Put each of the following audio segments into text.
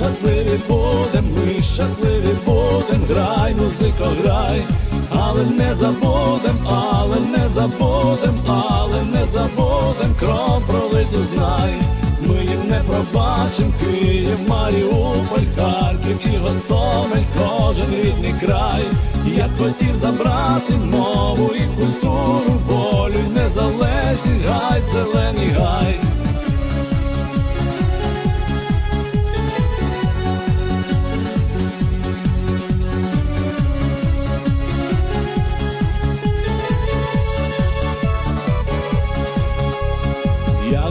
щасливі будем, ми щасливі будем, грай, музико, грай, але не забудем, але не забудем, але не забудем, кров пролиту знай. Ми їм не пробачим. Київ, Маріуполь, Харків і Гостомель, кожен рідний край. Я хотів забрати мову і культуру,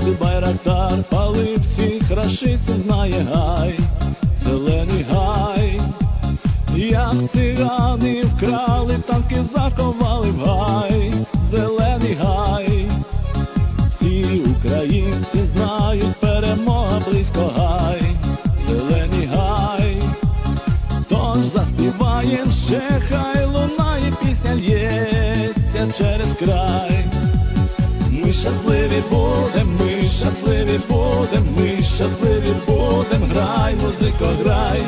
Як байрактар палив всіх рашистів знає гай, зелений гай, як цигани вкрали, танки заховали в гай, зелений гай, всі українці знають, перемога близько гай, зелений гай, тож заспіваєм ще хай лунає пісня лється через край. Ми щасливі будем, ми щасливі будем, ми щасливі будем, грай, музико, грай,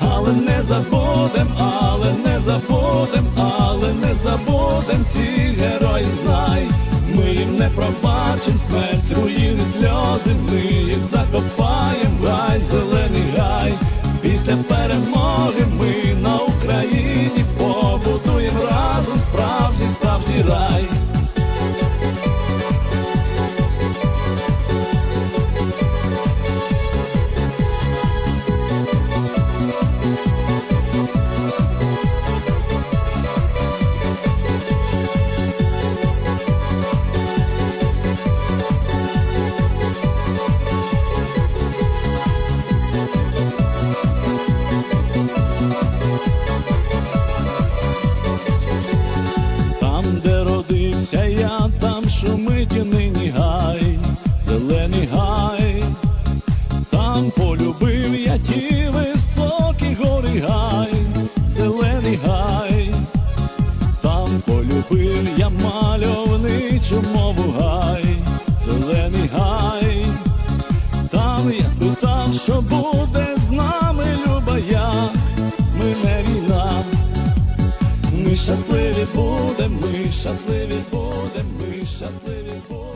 але не забудем, але не забудем, але не забудем всі герої знай. Ми їм не пробачим смерть, руїни, сльози, ми їх закопаєм, в гай, зелений гай. Після перемоги зелений гай, там полюбив я ті високі гори гай, зелений гай, там полюбив я мальовничу мову гай, зелений гай, там я спитав, що буде з нами, люба я, ми не війна. Ми щасливі будем, ми щасливі будем, ми щасливі будем.